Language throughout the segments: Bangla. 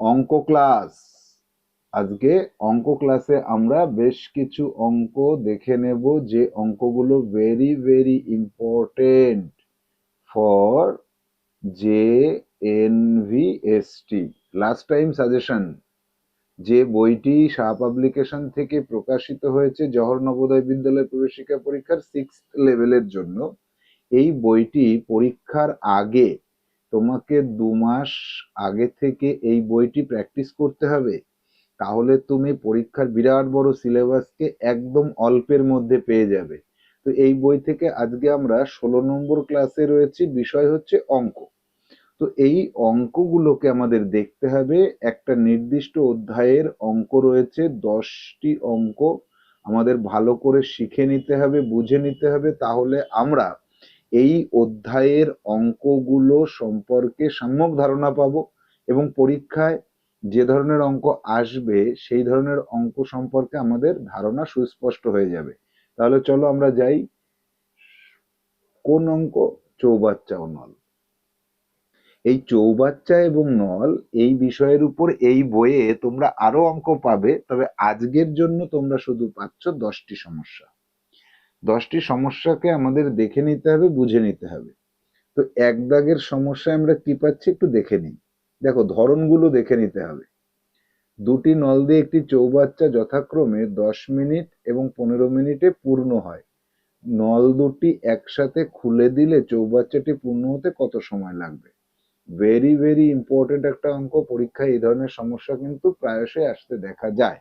অঙ্ক ক্লাস আজকে অঙ্ক ক্লাসে আমরা বেশ কিছু অঙ্ক দেখে নেব, যে অঙ্কগুলো very very important for J N V S T last time suggestion যে বইটি শাহ পাবলিকেশন থেকে প্রকাশিত হয়েছে জওহর নবোদয় বিদ্যালয় প্রবেশিকা পরীক্ষার সিক্স লেভেলের জন্য। এই বইটি পরীক্ষার আগে তোমাকে দু মাস আগে থেকে এই বইটি প্র্যাকটিস করতে হবে, তাহলে তুমি পরীক্ষার বিরাট বড় সিলেবাসকে একদম অল্পের মধ্যে পেয়ে যাবে। তো এই বই থেকে আজকে আমরা ষোলো নম্বর ক্লাসে রয়েছি, বিষয় হচ্ছে অঙ্ক। তো এই অঙ্কগুলোকে আমাদের দেখতে হবে। একটা নির্দিষ্ট অধ্যায়ের অঙ্ক রয়েছে, দশটি অঙ্ক আমাদের ভালো করে শিখে নিতে হবে, বুঝে নিতে হবে, তাহলে আমরা এই অধ্যায়ের অঙ্কগুলো সম্পর্কে সম্যক ধারণা পাব এবং পরীক্ষায় যে ধরনের অঙ্ক আসবে, সেই ধরনের অঙ্ক সম্পর্কে আমাদের ধারণা সুস্পষ্ট হয়ে যাবে। তাহলে চলো আমরা যাই। কোন অঙ্ক? চৌবাচ্চা ও নল। এই চৌবাচ্চা এবং নল এই বিষয়ের উপর এই বইয়ে তোমরা আরও অঙ্ক পাবে, তবে আজকের জন্য তোমরা শুধু পাচ্ছ দশটি সমস্যা। দশটি সমস্যাকে আমাদের দেখে নিতে হবে, বুঝে নিতে হবে। তো এক দাগের সমস্যা আমরা কি পাচ্ছি একটু দেখে নিই। দেখো, ধরনগুলো দেখে নিতে হবে। দুটি নল দিয়ে একটি চৌবাচ্চা যথাক্রমে দশ মিনিট এবং পনেরো মিনিটে পূর্ণ হয়। নল দুটি একসাথে খুলে দিলে চৌবাচ্চাটি পূর্ণ হতে কত সময় লাগবে? ভেরি ভেরি ইম্পর্টেন্ট একটা অঙ্ক। পরীক্ষায় এই ধরনের সমস্যা কিন্তু প্রায়শই আসতে দেখা যায়।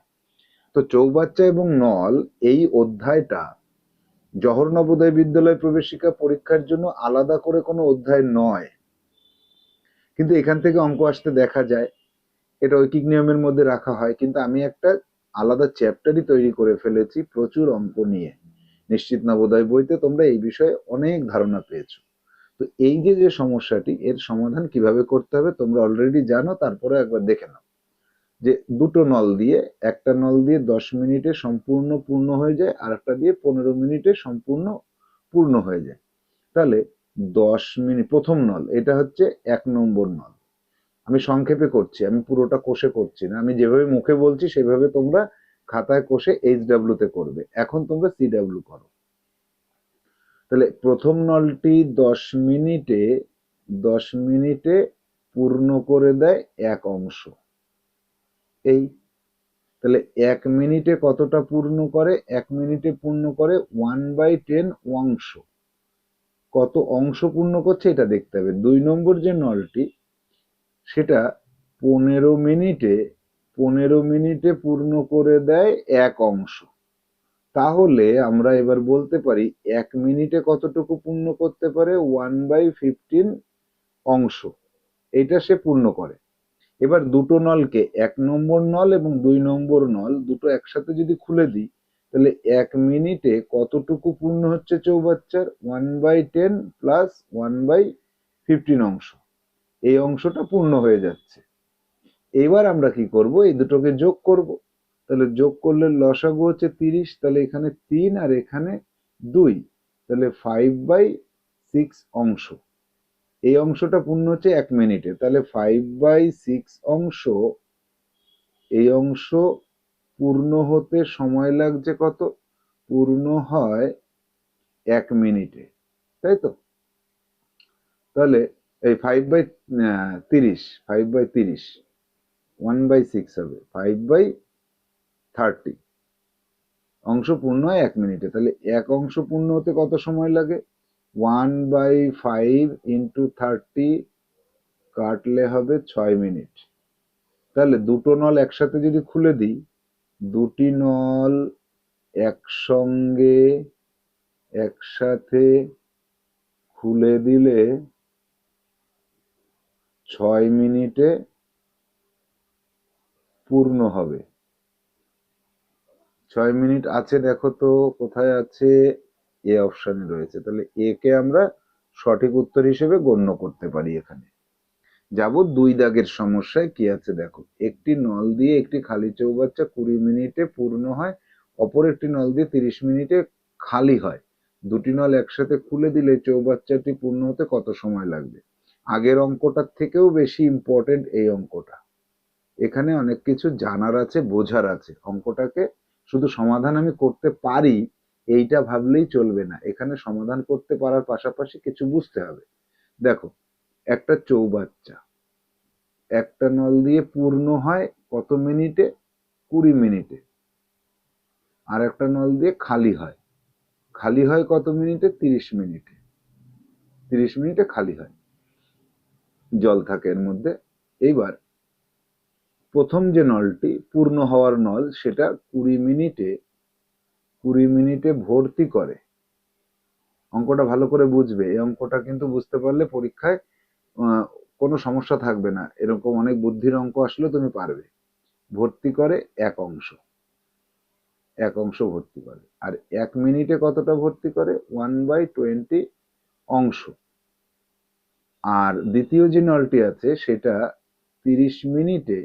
তো চৌবাচ্চা এবং নল এই অধ্যায়টা জহর নবোদয় বিদ্যালয় প্রবেশিকা পরীক্ষার জন্য আলাদা করে কোনো অধ্যায় নয়। কিন্তু এখান থেকে অঙ্ক আসতে দেখা যায়, এটা ঐকিক নিয়মের মধ্যে রাখা হয়, কিন্তু আমি একটা আলাদা চ্যাপ্টারই তৈরি করে ফেলেছি প্রচুর অঙ্ক নিয়ে। নিশ্চিত নবোদয় বইতে তোমরা এই বিষয়ে অনেক ধারণা পেয়েছ। তো এই যে যে সমস্যাটি, এর সমাধান কীভাবে করতে হবে তোমরা অলরেডি জানো, তারপরে একবার দেখে নাও। যে দুটো নল দিয়ে, একটা নল দিয়ে দশ মিনিটে সম্পূর্ণ পূর্ণ হয়ে যায়, আর একটা দিয়ে পনেরো মিনিটে সম্পূর্ণ পূর্ণ হয়ে যায়। তাহলে দশ মিনিট প্রথম নল, এটা হচ্ছে এক নম্বর নল। আমি সংক্ষেপে করছি, আমি পুরোটা কোষে করছি না। আমি যেভাবে মুখে বলছি, সেভাবে তোমরা খাতায় কোষে এইচ তে করবে। এখন তোমরা সি ডাব্লিউ করো। তাহলে প্রথম নলটি দশ মিনিটে দশ মিনিটে পূর্ণ করে দেয় এক অংশ। এই, তাহলে এক মিনিটে কতটা পূর্ণ করে? এক মিনিটে পূর্ণ করে ওয়ান বাই টেন অংশ। কত অংশ পূর্ণ করছে এটা দেখতে হবে। দুই নম্বর যে নলটি, সেটা পনেরো মিনিটে পনেরো মিনিটে পূর্ণ করে দেয় এক অংশ। তাহলে আমরা এবার বলতে পারি এক মিনিটে কতটুকু পূর্ণ করতে পারে? ওয়ান বাই ফিফটিন অংশ। এটা সে পূর্ণ করে। এবার দুটো নলকে, এক নম্বর নল এবং দুই নম্বর নল দুটো একসাথে যদি খুলে দিই, তাহলে এক মিনিটে কতটুকু পূর্ণ হচ্ছে চৌবাচ্চার? One by ten plus one by fifteen অংশ। এই অংশটা পূর্ণ হয়ে যাচ্ছে। এবার আমরা কি করব? এই দুটোকে যোগ করব। তাহলে যোগ করলে লসাগু হচ্ছে তিরিশ, তাহলে এখানে তিন আর এখানে দুই, তাহলে ফাইভ বাই সিক্স অংশ। এই অংশটা পূর্ণ হচ্ছে এক মিনিটে। তাহলে ফাইভ বাই সিক্স অংশ, এই অংশ পূর্ণ হতে সময় লাগছে কত? পূর্ণ হয় এক মিনিটে, তাই তো? তাহলে এই ফাইভ বাই তিরিশ ফাইভ বাই তিরিশ ওয়ান বাই সিক্স হবে ফাইভ বাই থার্টি অংশ পূর্ণ হয় এক মিনিটে, তাহলে এক অংশ পূর্ণ হতে কত সময় লাগে? One by five into thirty কাটলে হবে ছয় মিনিট। তাহলে দুটো নল একসাথে যদি খুলে দিই, দুটি নল একসঙ্গে একসাথে খুলে দিলে ছয় মিনিটে পূর্ণ হবে। ছয় মিনিট আছে, দেখো তো, কোথায় আছে? এ অপশানে রয়েছে। তাহলে এ কে আমরা সঠিক উত্তর হিসেবে গণ্য করতে পারি এখানে। যাব দুই দাগের সমস্যায়। কি আছে দেখো? একটি নল দিয়ে একটি খালি চৌবাচ্চা কুড়ি মিনিটে পূর্ণ হয়, অপর একটি নল দিয়ে তিরিশ মিনিটে খালি হয়। দুটি নল একসাথে খুলে দিলে চৌবাচ্চাটি পূর্ণ হতে কত সময় লাগবে? আগের অঙ্কটার থেকেও বেশি ইম্পর্টেন্ট এই অঙ্কটা। এখানে অনেক কিছু জানার আছে, বোঝার আছে। অঙ্কটাকে শুধু সমাধান আমি করতে পারি এইটা ভাবলেই চলবে না। এখানে সমাধান করতে পারার পাশাপাশি কিছু বুঝতে হবে। দেখো, একটা চৌবাচ্চা, একটা নল দিয়ে পূর্ণ হয় কত মিনিটে? কুড়ি মিনিটে। আর একটা নল দিয়ে খালি হয়। খালি হয় কত মিনিটে? তিরিশ মিনিটে। তিরিশ মিনিটে খালি হয়। জল থাকে এর মধ্যে। এইবার প্রথম যে নলটি পূর্ণ হওয়ার নল, সেটা কুড়ি মিনিটে কুড়ি মিনিটে ভর্তি করে। অঙ্কটা ভালো করে বুঝবে। এই অঙ্কটা কিন্তু বুঝতে পারলে পরীক্ষায় কোনো সমস্যা থাকবে না। এরকম অনেক বুদ্ধির অঙ্ক আসলে তুমি পারবে। ভর্তি করে এক অংশ। এক অংশ ভর্তি করে। আর এক মিনিটে কতটা ভর্তি করে? ওয়ান বাই টোয়েন্টি অংশ। আর দ্বিতীয় যে নলটি আছে, সেটা তিরিশ মিনিটে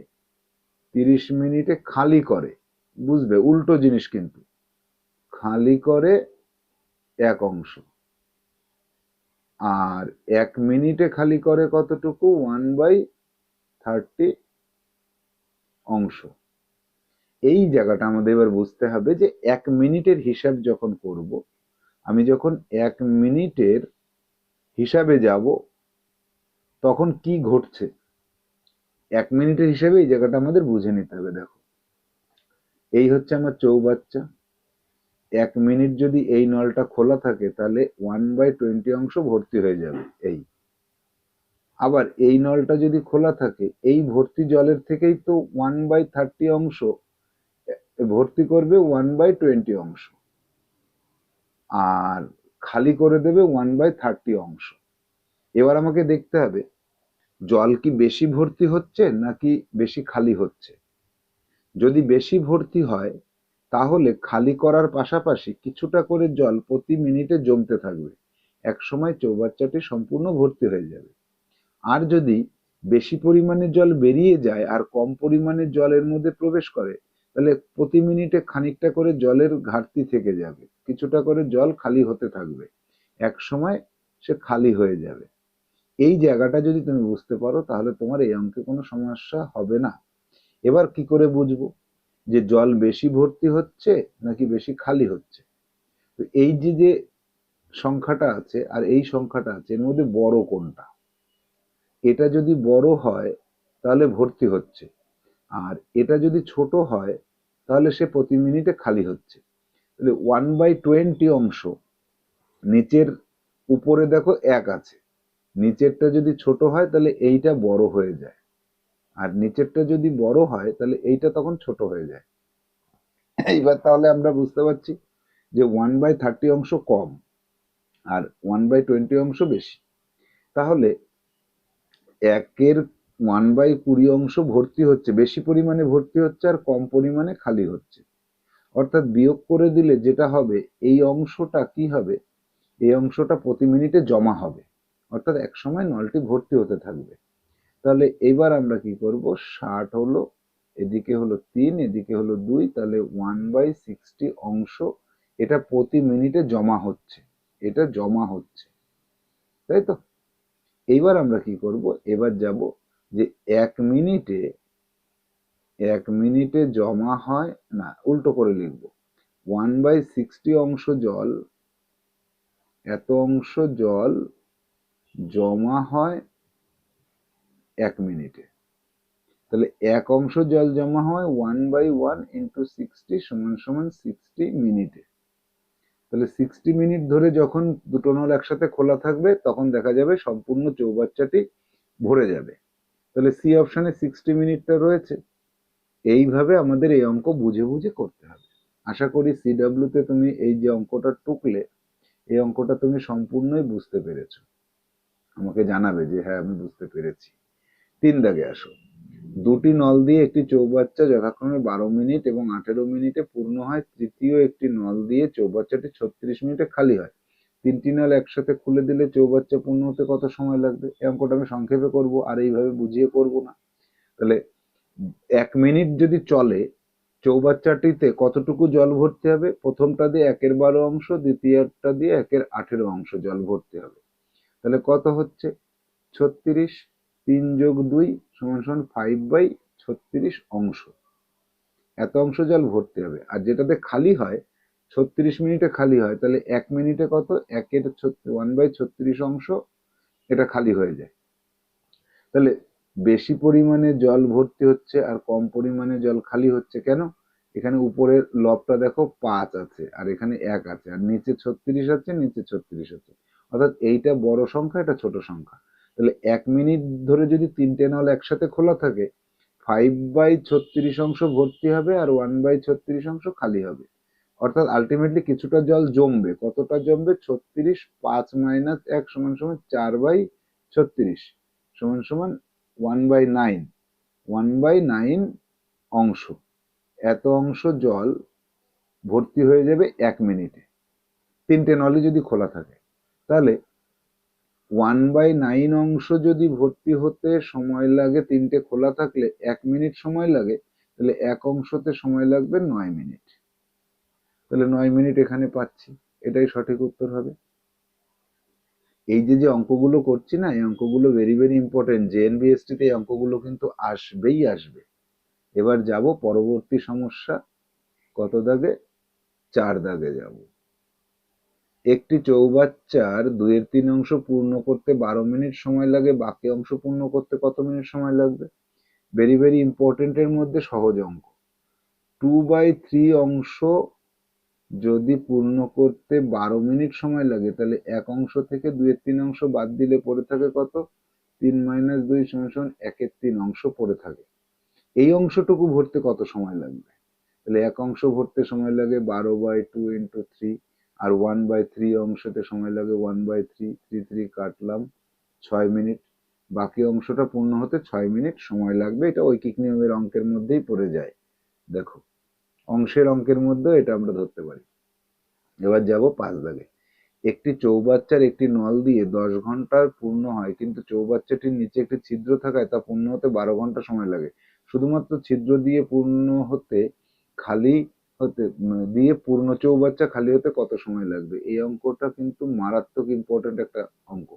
তিরিশ মিনিটে খালি করে। বুঝবে? উল্টো জিনিস কিন্তু। খালি করে এক অংশ। আর এক মিনিটে খালি করে কতটুকু? ওয়ান বাই থার্টি অংশ। এই জায়গাটা আমাদের এবার বুঝতে হবে যে এক মিনিটের হিসাব যখন করব, আমি যখন এক মিনিটের হিসাবে যাব, তখন কি ঘটছে? এক মিনিটের হিসাবে এই জায়গাটা আমাদের বুঝে নিতে হবে, দেখো। এই হচ্ছে আমার চৌবাচ্চা। এক মিনিট যদি এই নলটা খোলা থাকে, তাহলে ওয়ান বাই টোয়েন্টি অংশ ভর্তি হয়ে যাবে, এই। আবার এই নলটা যদি খোলা থাকে, এই ভর্তি জলের থেকেই তো ওয়ান বাই থার্টি অংশ ভর্তি করবে ওয়ান বাই টোয়েন্টি অংশ। আর খালি করে দেবে ওয়ান বাই থার্টি অংশ। এবার আমাকে দেখতে হবে, জল কি বেশি ভর্তি হচ্ছে নাকি বেশি খালি হচ্ছে? যদি বেশি ভর্তি হয় তাহলে খালি করার পাশাপাশি কিছুটা করে জল প্রতি মিনিটে জমতে থাকবে। এক সময় চৌবাচ্চাটি সম্পূর্ণ ভর্তি হয়ে যাবে। আর যদি বেশি পরিমাণে জল বেরিয়ে যায় আর কম পরিমাণে জলের মধ্যে প্রবেশ করে, তাহলে প্রতি মিনিটে খানিকটা করে জলের ঘাটতি থেকে যাবে। কিছুটা করে জল খালি হতে থাকবে। এক সময় সে খালি হয়ে যাবে। এই জায়গাটা যদি তুমি বুঝতে পারো, তাহলে তোমার এই অঙ্কে কোনো সমস্যা হবে না। এবার কি করে বুঝব? যে জল বেশি ভর্তি হচ্ছে নাকি বেশি খালি হচ্ছে? তো এই যে যে সংখ্যাটা আছে আর এই সংখ্যাটা আছে, এর মধ্যে বড় কোনটা? এটা যদি বড় হয়, তাহলে ভর্তি হচ্ছে। আর এটা যদি ছোট হয়, তাহলে সে প্রতি মিনিটে খালি হচ্ছে। তাহলে ওয়ান বাই টোয়েন্টি অংশ, নিচের উপরে দেখো এক আছে। নিচেরটা যদি ছোট হয়, তাহলে এইটা বড় হয়ে যায়। আর নিচেরটা যদি বড় হয়, তাহলে এইটা তখন ছোট হয়ে যায়। এইবার তাহলে আমরা বুঝতে পারছি যে ওয়ান বাই থার্টি অংশ কম আর ওয়ান বাই টোয়েন্টি অংশ বেশি। তাহলে একের ওয়ান বাই কুড়ি অংশ ভর্তি হচ্ছে, বেশি পরিমাণে ভর্তি হচ্ছে আর কম পরিমাণে খালি হচ্ছে। অর্থাৎ বিয়োগ করে দিলে যেটা হবে, এই অংশটা কি হবে? এই অংশটা প্রতি মিনিটে জমা হবে। অর্থাৎ এক সময় নলটি ভর্তি হতে থাকবে। তাহলে এবার আমরা কি করব? ষাট হলো, এদিকে হলো তিন, এদিকে হলো দুই, তাহলে ওয়ান বাই সিক্সটি অংশ এটা প্রতি মিনিটে জমা হচ্ছে, এটা জমা হচ্ছে, তাই তো? এইবার আমরা কি করব? এবার যাব যে এক মিনিটে এক মিনিটে জমা হয়, না, উল্টো করে লিখব। ওয়ান বাই সিক্সটি অংশ জল, এত অংশ জল জমা হয় এক মিনিটে। তাহলে এক অংশ জল জমা হয় one by one into sixty সমান সমান সিক্সটি মিনিটে। তাহলে সিক্সটি মিনিট ধরে যখন দুটো নল একসাথে খোলা থাকবে, তখন দেখা যাবে সম্পূর্ণ চৌবাচ্চাটি ভরে যাবে। তাহলে সি অপশানে সিক্সটি মিনিটটা রয়েছে। এইভাবে আমাদের এই অঙ্ক বুঝে বুঝে করতে হবে। আশা করি সিডাব্লিউতে তুমি এই যে অঙ্কটা টুকলে, এই অঙ্কটা তুমি সম্পূর্ণই বুঝতে পেরেছ। আমাকে জানাবে যে হ্যাঁ আমি বুঝতে পেরেছি। তিন দাগে আসো। দুটি নল দিয়ে একটি চৌবাচ্চা যথাক্রমে বারো মিনিট এবং আঠেরো মিনিটে পূর্ণ হয়, তৃতীয় একটি নল দিয়ে চৌবাচ্চাটি ছত্রিশ মিনিটে খালি হয়। তিনটি নল একসাথে খুলে দিলে চৌবাচ্চা পূর্ণ হতে কত সময় লাগবে? এই অঙ্কটা আমি সংক্ষেপে করব, আর এইভাবে বুঝিয়ে করব না। তাহলে এক মিনিট যদি চলে, চৌবাচ্চাটিতে কতটুকু জল ভরতে হবে? প্রথমটা দিয়ে একের বারো অংশ, দ্বিতীয়টা দিয়ে একের আঠেরো অংশ জল ভর্তি হবে। তাহলে কত হচ্ছে? ছত্রিশ। তিন যোগ দুই সমান সমান ফাইভ বাই ছত্রিশ অংশ। এত অংশ জল ভর্তি হবে। আর যেটাতে খালি হয়, ছত্রিশ মিনিটে খালি হয়, তাহলে এক মিনিটে কত? একের ওয়ান বাই ছত্রিশ অংশ, এটা খালি হয়ে যায়। তাহলে বেশি পরিমাণে জল ভর্তি হচ্ছে আর কম পরিমাণে জল খালি হচ্ছে কেন? এখানে উপরের লবটা দেখো পাঁচ আছে, আর এখানে এক আছে। আর নিচে ছত্রিশ আছে, নিচে ছত্রিশ আছে। অর্থাৎ এইটা বড় সংখ্যা, এটা ছোট সংখ্যা। তাহলে এক মিনিট ধরে যদি তিনটে নল একসাথে খোলা থাকে ফাইভ বাই ছত্রিশ অংশ ভর্তি হবে আর ওয়ান বাই ছত্রিশ অংশ খালি হবে। অর্থাৎ আলটিমেটলি কিছুটা জল জমবে। কতটা জমবে? ছত্রিশ পাঁচ মাইনাস এক সমান সমান চার বাই ছত্রিশ সমান সমান one by nine one by nine অংশ। এত অংশ জল ভর্তি হয়ে যাবে এক মিনিটে। তিনটে নলে যদি খোলা থাকে। তাহলে ওয়ান বাই নাইন অংশ যদি ভর্তি হতে সময় লাগে, তিনটে খোলা থাকলে এক মিনিট সময় লাগে, তাহলে এক অংশতে সময় লাগবে নয় মিনিট। তাহলে নয় মিনিট এখানে পাচ্ছি, এটাই সঠিক উত্তর হবে। এই যে যে অঙ্কগুলো করছি না, এই অঙ্কগুলো ভেরি ভেরি ইম্পর্টেন্ট জেএনবিএসটিতে এই অঙ্কগুলো কিন্তু আসবেই আসবে। এবার যাব, পরবর্তী সমস্যা, কত দাগে? চার দাগে যাব। একটি চৌবাচ্চার দুইয়ের তিন অংশ পূর্ণ করতে বারো মিনিট সময় লাগে, বাকি অংশ পূর্ণ করতে কত মিনিট সময় লাগবে? ভেরি ভেরি ইম্পর্টেন্টের মধ্যে সহজ অঙ্ক। টু বাই থ্রি অংশ যদি পূর্ণ করতে বারো মিনিট সময় লাগে, তাহলে এক অংশ থেকে দুইয়ের তিন অংশ বাদ দিলে পড়ে থাকে কত? তিন মাইনাস দুই সমান একের তিন অংশ পড়ে থাকে। এই অংশটুকু ভরতে কত সময় লাগবে? তাহলে এক অংশ ভরতে সময় লাগে বারো বাই টু ইন্টু থ্রি আর ওয়ান বাই থ্রি অংশতে সময় লাগে one by three three three কাটলাম ছয় মিনিট। বাকি অংশটা পূর্ণ হতে ছয় মিনিট সময় লাগবে। এটা ঐকিক নিয়মের অঙ্কের মধ্যেই পড়ে যায়। দেখো, অংশের অঙ্কের মধ্যে এটা আমরা ধরতে পারি। এবার যাব পাঁচ দাগে। একটি চৌবাচ্চার একটি নল দিয়ে দশ ঘণ্টার পূর্ণ হয়, কিন্তু চৌবাচ্চাটির নিচে একটি ছিদ্র থাকায় তা পূর্ণ হতে বারো ঘণ্টা সময় লাগে। শুধুমাত্র ছিদ্র দিয়ে পূর্ণ হতে খালি হতে দিয়ে পূর্ণ চৌবাচ্চা খালি হতে কত সময় লাগবে? এই অঙ্কটা কিন্তু মারাত্মক ইম্পর্টেন্ট একটা অঙ্ক।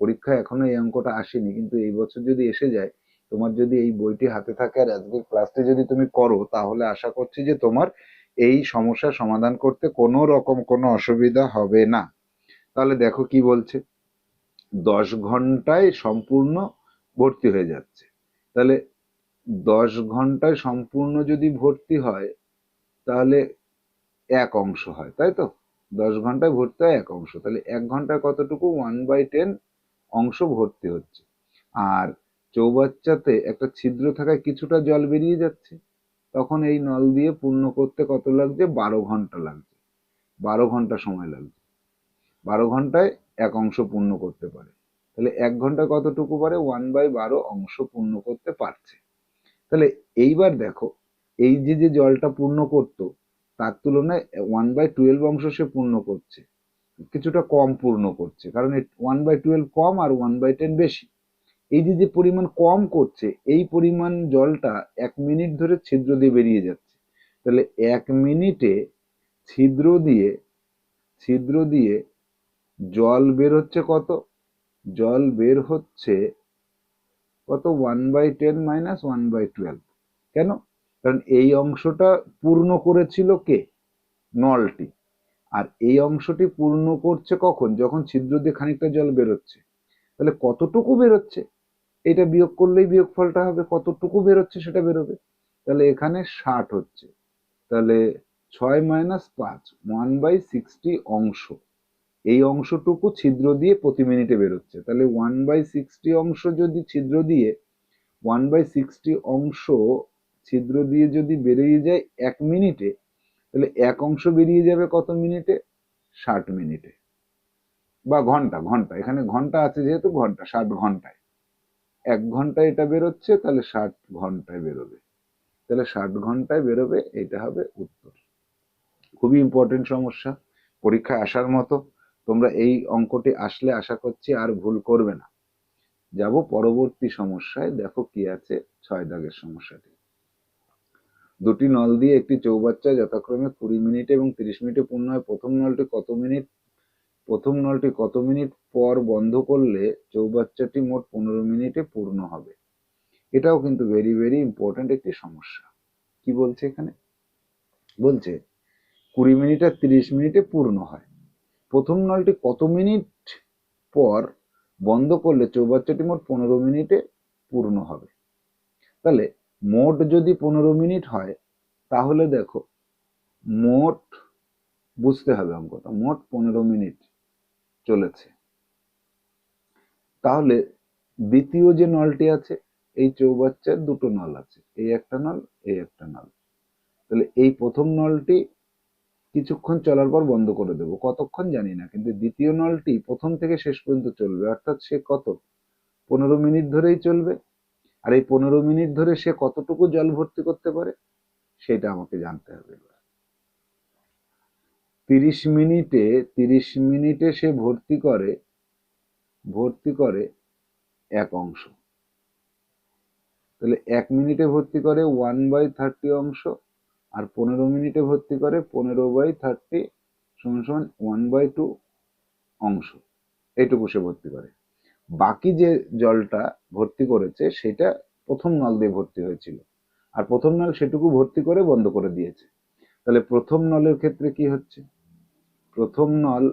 পরীক্ষায় এখনও এই অঙ্কটা আসেনি, কিন্তু এই বছর যদি এসে যায়, তোমার যদি এই বইটি হাতে থাকে আর আজকের ক্লাসটি যদি তুমি করো, তাহলে আশা করছি যে তোমার এই সমস্যার সমাধান করতে কোনো রকম কোনো অসুবিধা হবে না। তাহলে দেখো কি বলছে। দশ ঘন্টায় সম্পূর্ণ ভর্তি হয়ে যাচ্ছে। তাহলে দশ ঘন্টায় সম্পূর্ণ যদি ভর্তি হয় তাহলে এক অংশ হয়, তাই তো? দশ ঘন্টায় ভর্তি হয় এক অংশ, তাহলে এক ঘন্টায় কতটুকু? ওয়ান বাই টেন অংশ ভর্তি হচ্ছে। আর চৌবাচ্চাতে একটা ছিদ্র থাকায় কিছুটা জল বেরিয়ে যাচ্ছে। তখন এই নল দিয়ে পূর্ণ করতে কত লাগছে? বারো ঘণ্টা লাগছে। বারো ঘণ্টা সময় লাগছে। বারো ঘন্টায় এক অংশ পূর্ণ করতে পারে। তাহলে এক ঘণ্টা কতটুকু পারে? ওয়ান বাই বারো অংশ পূর্ণ করতে পারছে। তাহলে এইবার দেখো এই যে যে জলটা পূর্ণ করত, তার তুলনায় ওয়ান বাই টুয়েলভ অংশ সে পূর্ণ করছে। কিছুটা কম পূর্ণ করছে, কারণ ওয়ান বাই টুয়েলভ কম আর ওয়ান বাই টেন বেশি। এই যে যে পরিমাণ কম করছে, এই পরিমাণ জলটা এক মিনিট ধরে ছিদ্র দিয়ে বেরিয়ে যাচ্ছে। তাহলে এক মিনিটে ছিদ্র দিয়ে ছিদ্র দিয়ে জল বের হচ্ছে কত? জল বের হচ্ছে কত? One by ten minus one by twelve কেন? কারণ এই অংশটা পূর্ণ করেছিল কে? নলটি। আর এই অংশটি পূর্ণ করছে কখন? যখন ছিদ্র দিয়ে খানিকটা জল বেরোচ্ছে। তাহলে কতটুকু বেরোচ্ছে? এটা বিয়োগ করলেই বিয়োগফলটা হবে। কতটুকু বেরোচ্ছে সেটা বেরোবে। তাহলে এখানে ষাট হচ্ছে। তাহলে ছয় মাইনাস পাঁচ ওয়ান বাই সিক্সটি অংশ। এই অংশটুকু ছিদ্র দিয়ে প্রতি মিনিটে বেরোচ্ছে। তাহলে ওয়ান বাই সিক্সটি অংশ যদি ছিদ্র দিয়ে ওয়ান বাই সিক্সটি অংশ ছিদ্র দিয়ে যদি বেরিয়ে যায় এক মিনিটে, তাহলে এক অংশ বেরিয়ে যাবে কত মিনিটে? ষাট মিনিটে। বা ঘণ্টা ঘণ্টা। এখানে ঘণ্টা আছে যেহেতু ঘণ্টা, ষাট ঘন্টায়। এক ঘন্টায় এটা বেরোচ্ছে, তাহলে ষাট ঘন্টায় বেরোবে। তাহলে ষাট ঘন্টায় বেরোবে, এটা হবে উত্তর। খুবই ইম্পর্টেন্ট সমস্যা। পরীক্ষায় আসার মতো তোমরা এই অঙ্কটি আসলে আশা করছি আর ভুল করবে না। যাব পরবর্তী সমস্যায়। দেখো কি আছে ছয় দাগের সমস্যাটি। দুটি নল দিয়ে একটি চৌবাচ্চা যথাক্রমে কুড়ি মিনিট এবং তিরিশ মিনিটে পূর্ণ হয়। প্রথম নলটি কত মিনিট? প্রথম নলটি কত মিনিট পর বন্ধ করলে চৌবাচ্চাটি মোট পনেরো মিনিটে পূর্ণ হবে? এটাও কিন্তু ভেরি ভেরি ইম্পর্ট্যান্ট একটি সমস্যা। কি বলছে এখানে? বলছে কুড়ি মিনিট আর তিরিশ মিনিটে পূর্ণ হয়। প্রথম নলটি কত মিনিট পর বন্ধ করলে চৌবাচ্চাটি মোট পনেরো মিনিটে পূর্ণ হবে? তাহলে মোট যদি পনেরো মিনিট হয়, তাহলে দেখো, মোট বুঝতে হবে অঙ্কটা, মোট পনেরো মিনিট চলেছে। তাহলে দ্বিতীয় যে নলটি আছে, এই চৌবাচ্চার দুটো নল আছে, এই একটা নল, এই একটা নল। তাহলে এই প্রথম নলটি কিছুক্ষণ চলার পর বন্ধ করে দেবো, কতক্ষণ জানি না, কিন্তু দ্বিতীয় নলটি প্রথম থেকে শেষ পর্যন্ত চলবে, অর্থাৎ সে কত? পনেরো মিনিট ধরেই চলবে আর এই পনেরো মিনিট ধরে সে কতটুকু জল ভর্তি করতে পারে, সেটা আমাকে জানতে হবে এবার। তিরিশ মিনিটে তিরিশ মিনিটে সে ভর্তি করে ভর্তি করে এক অংশ। তাহলে এক মিনিটে ভর্তি করে ওয়ান বাই থার্টি অংশ, আর পনেরো মিনিটে ভর্তি করে পনেরো বাই থার্টি সমান সমান ওয়ান বাই টু অংশ। এইটুকু সে ভর্তি করে। বাকি যে জলটা ভর্তি করেছে, সেটা প্রথম নল দিয়ে ভর্তি হয়েছিল। আর প্রথম নল সেটুকু ভর্তি করে বন্ধ করে দিয়েছে। তাহলে প্রথম নলের ক্ষেত্রে কি হচ্ছে? প্রথম নল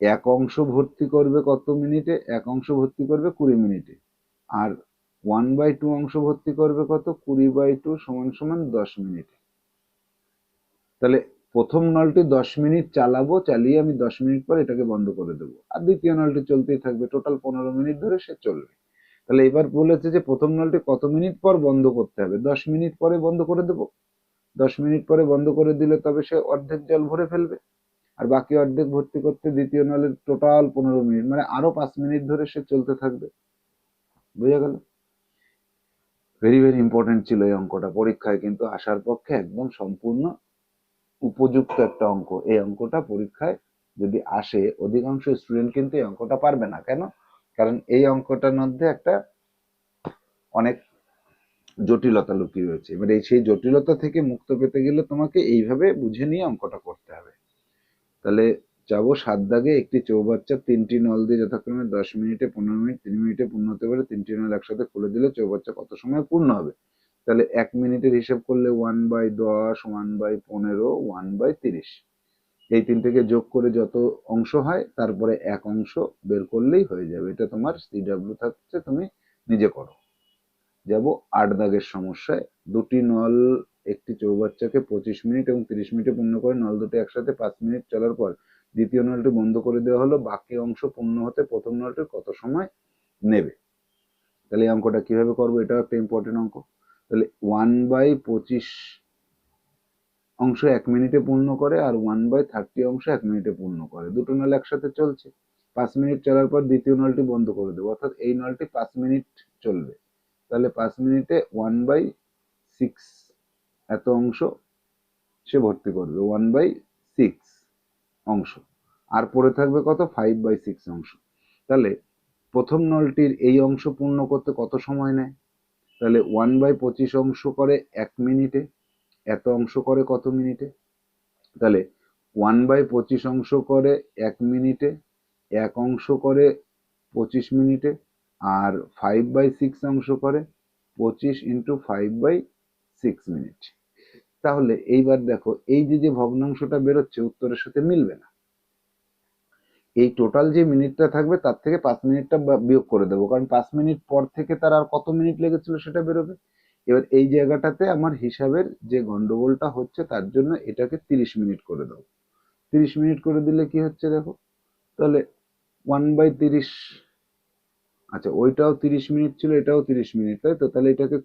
এক অংশ ভর্তি করবে কত মিনিটে? এক অংশ ভর্তি করবে কুড়ি মিনিটে। আর ওয়ান বাই টু অংশ ভর্তি করবে কত? কুড়ি বাই টু সমান সমান দশ মিনিটে। তাহলে প্রথম নলটি দশ মিনিট চালাবো, চালিয়ে আমি দশ মিনিট পর এটাকে বন্ধ করে দেবো। আর দ্বিতীয় নলটি চলতেই থাকবে টোটাল পনেরো মিনিট ধরে সে চলবে। তাহলে এবার বলেছে যে প্রথম নলটি কত মিনিট পর বন্ধ করতে হবে? দশ মিনিট পরে বন্ধ করে দেবো। দশ মিনিট পরে বন্ধ করে দিলে তবে সে অর্ধেক জল ভরে ফেলবে। আর বাকি অর্ধেক ভর্তি করতে দ্বিতীয় নলের টোটাল পনেরো মিনিট মানে আরও পাঁচ মিনিট ধরে সে চলতে থাকবে। বুঝা গেল? ভেরি ভেরি ইম্পর্টেন্ট ছিল এই অঙ্কটা। পরীক্ষায় কিন্তু আসার পক্ষে একদম সম্পূর্ণ উপযুক্ত একটা অঙ্ক। এই অঙ্কটা পরীক্ষায় যদি আসে, অধিকাংশ স্টুডেন্ট কিন্তু এই অঙ্কটা পারবে না। কেন? কারণ এই অঙ্কটার মধ্যে একটা অনেক জটিলতা লুকিয়ে রয়েছে। এবার এই সেই জটিলতা থেকে মুক্ত পেতে গেলে তোমাকে এইভাবে বুঝে নিয়ে অঙ্কটা করতে হবে। তাহলে যাব সাত দাগে, একটি চৌবাচ্চা, তিনটি নল দিয়ে যথাক্রমে দশ মিনিটে, পনেরো মিনিট, তিন মিনিটে পূর্ণ হতে পারে। তিনটি নল একসাথে খুলে দিলে চৌবাচ্চা কত সময় পূর্ণ হবে? তাহলে এক মিনিটের হিসাব করলে ওয়ান বাই দশ ওয়ান বাই পনেরো ওয়ান বাই তিরিশ। এই তিনটেকে যোগ করে যত অংশ হয়, তারপরে এক অংশ বের করলেই হয়ে যাবে। এটা তোমার সিডাব্লিউ থাকছে, তুমি নিজে করো। যাব আট দাগের সমস্যায়। দুটি নল, একটি চৌবাচ্চাকে পঁচিশ মিনিট এবং তিরিশ মিনিটে পূর্ণ করে নল দুটি একসাথে পাঁচ মিনিট চলার পর দ্বিতীয় নলটি বন্ধ করে দেওয়া হলো। বাকি অংশ পূর্ণ হতে প্রথম নলটি কত সময় নেবে? তাহলে এই অঙ্কটা কীভাবে করব? এটাও একটা ইম্পর্টেন্ট অঙ্ক। তাহলে ওয়ান বাই পঁচিশ অংশ এক মিনিটে পূর্ণ করে আর ওয়ান বাই থার্টি অংশ এক মিনিটে পূর্ণ করে। দুটো নল একসাথে চলছে। পাঁচ মিনিট চলার পর দ্বিতীয় নলটি বন্ধ করে দেবো। অর্থাৎ এই নলটি পাঁচ মিনিট চলবে। তাহলে পাঁচ মিনিটে ওয়ান বাই সিক্স এত অংশ সে ভর্তি করবে। ওয়ান বাই সিক্স অংশ। আর পড়ে থাকবে কত? ফাইভ বাই সিক্স অংশ। তাহলে প্রথম নলটির এই অংশ পূর্ণ করতে কত সময় নেয়? তাহলে ওয়ান বাই পঁচিশ অংশ করে এক মিনিটে, এত অংশ করে কত মিনিটে? তাহলে ওয়ান বাই পঁচিশ অংশ করে এক মিনিটে, এক অংশ করে পঁচিশ মিনিটে, আর ফাইভ বাই সিক্স অংশ করে পঁচিশ into five by six minute তাহলে এইবার দেখো, এই যে যে ভগ্নাংশটা বেরোচ্ছে, উত্তরের সাথে মিলবে না। এই টোটাল যে মিনিটটা থাকবে, তার থেকে পাঁচ মিনিটটা বিয়োগ করে দেবো। কারণ পাঁচ মিনিট পর থেকে তার আর কত মিনিট লেগেছিল সেটা বেরোবে? এবার এই জায়গাটাতে আমার হিসাবের যে গন্ডগোলটা হচ্ছে, তার জন্য এটাকে তিরিশ মিনিট করে দাও তিরিশ মিনিট করে দিলে কি হচ্ছে দেখো? তাহলে ওয়ান বাই তিরিশ আচ্ছা ওইটাও তিরিশ মিনিট ছিল, এটাও তিরিশ মিনিট তাই তো? তাহলে এটাকে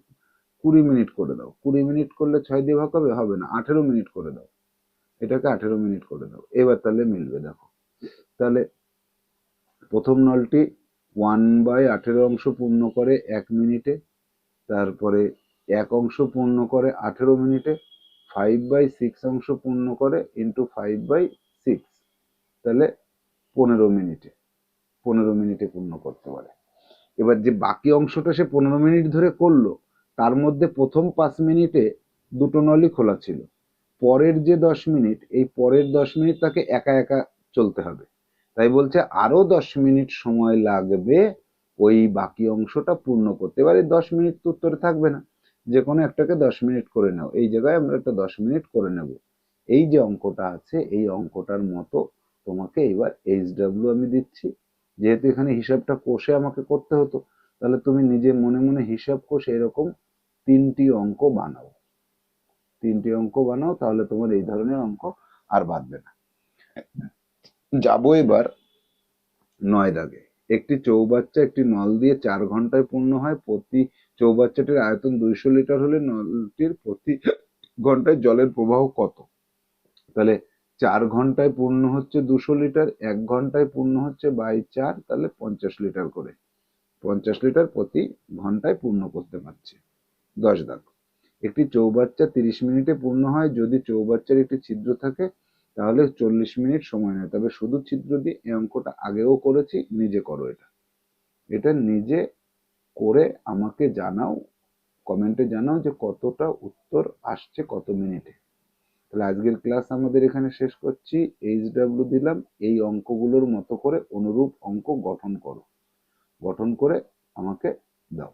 কুড়ি মিনিট করে দাও। কুড়ি মিনিট করলে ছয় দিয়ে ভাগ হবে? হবে না, আঠেরো মিনিট করে দাও। এটাকে আঠেরো মিনিট করে দাও। এবার তাহলে মিলবে, দেখো। তাহলে প্রথম নলটি ওয়ান বাই আঠেরো অংশ পূর্ণ করে এক মিনিটে, তারপরে এক অংশ পূর্ণ করে আঠেরো মিনিটে ফাইভ বাই সিক্স অংশ পূর্ণ করে ইন্টু ফাইভ বাই সিক্স তাহলে পনেরো মিনিটে পনেরো মিনিটে পূর্ণ করতে পারে। এবার যে বাকি অংশটা সে পনেরো মিনিট ধরে করল, তার মধ্যে প্রথম পাঁচ মিনিটে দুটো নলই খোলা ছিল। পরের যে দশ মিনিট, এই পরের দশ মিনিট তাকে একা একা চলতে হবে। তাই বলছে, আরও দশ মিনিট সময় লাগবে, ওই বাকি অংশটা পূর্ণ করতে। এবারে দশ মিনিট তো উত্তরে থাকবে না। যে কোনো একটাকে দশ মিনিট করে নাও। এই জায়গায় আমরা একটা দশ মিনিট করে নেব। এই যে অঙ্কটা আছে, এই অঙ্কটার মতো তোমাকে এবার এইচ ডাব্লিউ আমি দিচ্ছি। যেহেতু এখানে হিসাবটা কষে আমাকে করতে হতো, তাহলে তুমি নিজে মনে মনে হিসাব কষে এরকম তিনটি অঙ্ক বানাও। তিনটি অঙ্ক বানাও, তাহলে তোমার এই ধরনের অঙ্ক আর বাঁধবে না। যাব এবার নয় দাগে। একটি চৌবাচ্চা, একটি নল দিয়ে চার ঘন্টায় পূর্ণ হয়। প্রতি চৌবাচ্চাটির আয়তন দুইশো লিটার হলে নলটির প্রতি ঘন্টায় জলের প্রবাহ কত? তাহলে চার ঘন্টায় পূর্ণ হচ্ছে দুশো লিটার, এক ঘন্টায় পূর্ণ হচ্ছে বাই চার, তাহলে পঞ্চাশ লিটার করে। পঞ্চাশ লিটার প্রতি ঘন্টায় পূর্ণ করতে পারছে দশ দাগ। একটি চৌবাচ্চা তিরিশ মিনিটে পূর্ণ হয়। যদি চৌবাচ্চার একটি ছিদ্র থাকে তাহলে চল্লিশ মিনিট সময় নেয়। তবে শুধু ছিদ্র দিয়ে এই অঙ্কটা আগেও করেছি, নিজে করো এটা। এটা নিজে করে আমাকে জানাও কমেন্টে জানাও যে কতটা উত্তর আসছে কত মিনিটে। তাহলে আজকের ক্লাস আমাদের এখানে শেষ করছি। এইচ ডাব্লিউ দিলাম, এই অঙ্কগুলোর মতো করে অনুরূপ অঙ্ক গঠন করো। গঠন করে আমাকে দাও।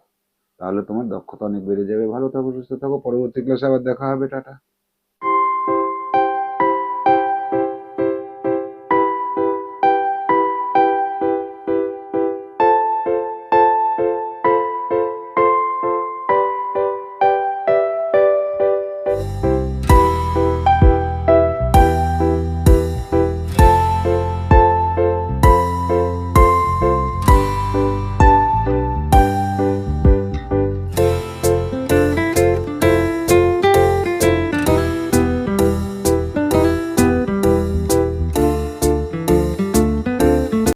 তাহলে তোমার দক্ষতা অনেক বেড়ে যাবে। ভালো থাকো, সুস্থ থাকো। পরবর্তী ক্লাসে আবার দেখা হবে। টাটা।